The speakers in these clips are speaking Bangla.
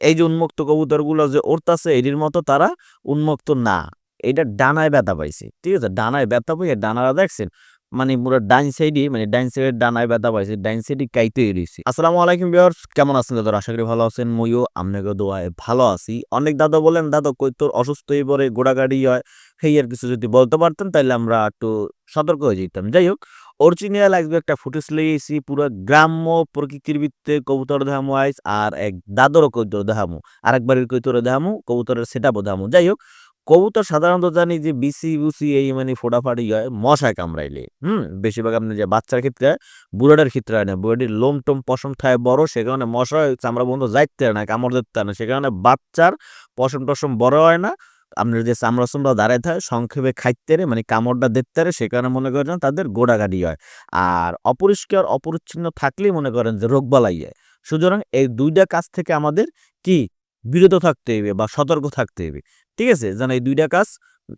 এই যে উন্মুক্ত কবুতরগুলো যে উড়তাছে, এটির মতো তারা উন্মুক্ত না। এটা ডানায় ব্যথা পাইছে, ঠিক আছে? ডানায় ব্যথা পাইয়ে ডানারা দেখছেন মানে পুরো ডাইন সাইডে মানে ডাইন সাইডের ডানায় ব্যথা পাইছে, ডাইন সাইডে কাইতে রয়েছে আসসালামু আলাইকুম ভিউয়ার্স, কেমন আছেন দাদা? আশা করি ভালো আছেন, মইও আপনাকে দোয়ায় ভালো আছি। অনেক দাদা বলেন, দাদা, কই তোর অসুস্থ হয়ে পরে গোড়াগাড়ি হয়? সেই আর কিছু যদি বলতে পারতেন তাহলে আমরা একটু সতর্ক হয়ে যেতাম। যাই হোক অরিজিনাল আসবে একটা ফুটেজ লেগেছি পুরো গ্রাম্য প্রকৃতির ভিত্তে কবুতর দেখামু আইস আর এক দাদর দাদরও কবুতর দেখামু, আরেকবারের কবুতর দেখামু, কবুতরের সেটা দেখামু। যাই হোক কবুতর সাধারণত জানি যে বিসি বুসি এই মানে ফোটাফাটি হয় মশায় কামড়াইলে, হুম, বেশিরভাগ আপনি যে বাচ্চার ক্ষেত্রে বুড়াটার ক্ষেত্রে হয় না বুড়াটির লোম টোম পশম ঠায় বড়, সে কারণে মশা চামড়া বন্ধ যাইতে না, কামড় দিতে না, সে কারণে বাচ্চার পশম টসম বড় হয় না আপনার যে চামড়া দাঁড়ায় থাকে সংক্ষেপে খাইতেরে মানে কামড়টা দেখতে সে কারণে মনে করেন তাদের গোড়াগাড়ি হয়। আর অপরিষ্কার, অপরিচ্ছন্ন থাকলেই মনে করেন যে রোগ বালাই হয় সুতরাং এই দুইটা কাজ থেকে আমাদের কি? বিরত থাকতে হবে বা সতর্ক থাকতে হবে। ঠিক আছে? যেন এই দুইটা কাজ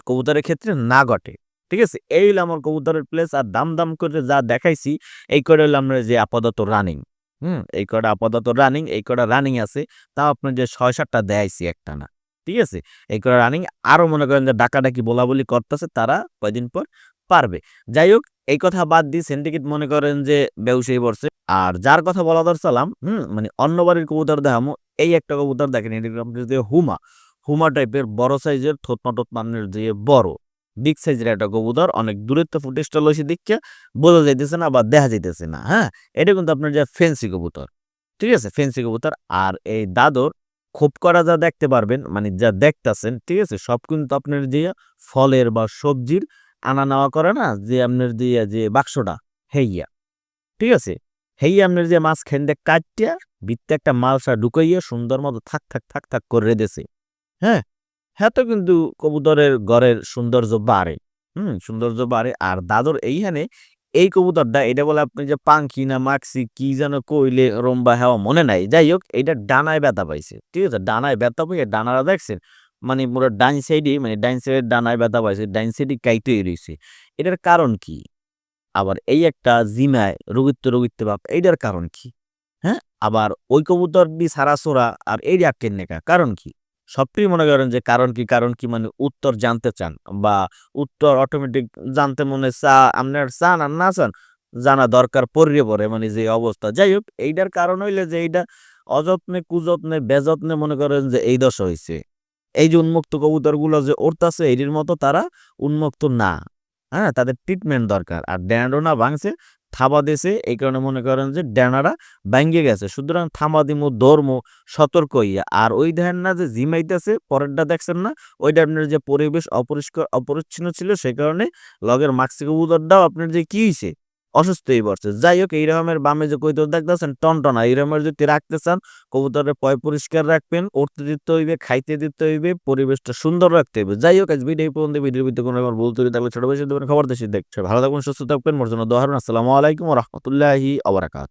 কবুতরের ক্ষেত্রে না ঘটে। ঠিক আছে? এই হলো আমার কবুতরের প্লেস আর দাম দাম করে যা দেখাইছি, এই করে হলো আমরা যে আপাতত রানিং হুম? এই কটা আপাতত রানিং এই কটা রানিং আছে, তাও আপনার যে ছয় সাতটা দেখাইছি একটা না ঠিক আছে? এই কটা রানিং আরও মনে করেন যে ডাকাডাকি বলা বলি করতেছে, তারা কয়দিন পর পারবে। যাই হোক, এই কথা বাদ দিয়ে সিন্ডিকেট মনে করেন যে ব্যবসায়ী পড়ছে। আর যার কথা বলা দরসালাম হুম মানে অন্য বাড়ির কবুতর দেখামো, এই একটা কবুতর দেখেন, এটি হুমা। হুমা টাইপের বড় সাইজের থোতমা টোতমানের যে বড় বিগ সাইজের একটা কবুতর, অনেক দূরের তো ফুটেজটা লইছে দেখে বোঝা যাইতেছে না বা দেখা যাইতেছে না হ্যাঁ? এটা কিন্তু আপনার যে ফেন্সি কবুতর, ঠিক আছে? ফেন্সি কবুতর। আর এই দাদর খোপ করা যা দেখতে পারবেন মানে যা দেখতাছেন, ঠিক আছে? সব কিন্তু আপনার যে ফলের বা সবজির আনা নেওয়া করে না, যে আপনার দিয়ে যে বাক্সটা, হেইয়া, ঠিক আছে? হেইয়া আপনার যে মাছ খেন্দে কাটিয়া ভিত্তে একটা মালসা ঢুকাইয়া সুন্দর মতো থাক থাক থাক থাক করে রেঁধেছে। হ্যাঁ? হ্যাঁ তো কিন্তু কবুতরের ঘরের সৌন্দর্য বাড়ে। হুম? সৌন্দর্য বাড়ে। আর দাদর এইখানে এই কবুতরটা, এটা বলে আপনি যে পাঙ্কি না মাক্সি, কি যেন কইলে রম্বা হেওয়া মনে নাই। যাই হোক এটা ডানায় ব্যথা পাইছে, ঠিক আছে? ডানায় ব্যথা পাইয়ে ডানারা দেখছেন? মানে পুরো ডাইন সাইডে মানে ডাইন সাইডের ডানায় ব্যথা পাইছে ডাইন সাইডে কাইতে রয়েছে এটার কারণ কি? আবার এই একটা জিমায় রোগিত্ব রোগিত্ব ভাব, এইটার কারণ কি? হ্যাঁ? আবার ওই কবুতর দি সারা সোরা আর এই রাখেন নেকা কারণ কি? সবটাই মনে করেন যে কারণ কি কারণ কি মানে উত্তর জানতে চান বা উত্তর অটোমেটিক জানতে মনে চা, আপনার চান আর না চান জানা দরকার পড়িয়ে পড়ে মানে যে অবস্থা। যাই হোক, এইটার কারণ হইলে যে এইটা অযত্নে, কুযত্নে, বেযত্নে মনে করেন যে এই দশা হয়েছে এই যে উন্মুক্ত কবুতরগুলো যে উড়তাছে এটির মতো তারা উন্মুক্ত না। হ্যাঁ তাদের ট্রিটমেন্ট দরকার। আর ড্যান্ডোনা ভাঙছে থাবা দেশে এই কারণে মনে করেন যে ড্যানারা ব্যাঙ্গে গেছে। সুতরাং থামা দিমো, ধর্ম, সতর্ক হইয়া। আর ওই দেখেন না যে জিমাইতেছে পরেরটা দেখছেন না, ওইটা আপনার যে পরিবেশ অপরিষ্কার, অপরিচ্ছন্ন ছিল, সে কারণে লগের মাক্সি কবুতরটাও আপনার যে কী হয়েছে অসুস্থ হয়ে পড়ছে। যাই হোক এই রকমের বামে যে কইতর দেখতেছেন, টনটনা, এই রকমের যদি রাখতে চান কবুতরের পয় পরিষ্কার রাখবেন, উঠতে দিতে হইবে, খাইতে দিতে হইবে, পরিবেশটা সুন্দর রাখতে হইবে। যাই হোক আজ ভিডিও পর্যন্ত, ভিডিওর ভিতরে কোনো রকম ভুল তৈরি থাকলে ছোট বেশি দেবেন খবর দেশে দেখছে। ভালো থাকুন, সুস্থ থাকবেন, মোর জন্য দোহারুন আসসালামু আলাইকুম রহমতুল্লাহি আবরাকাত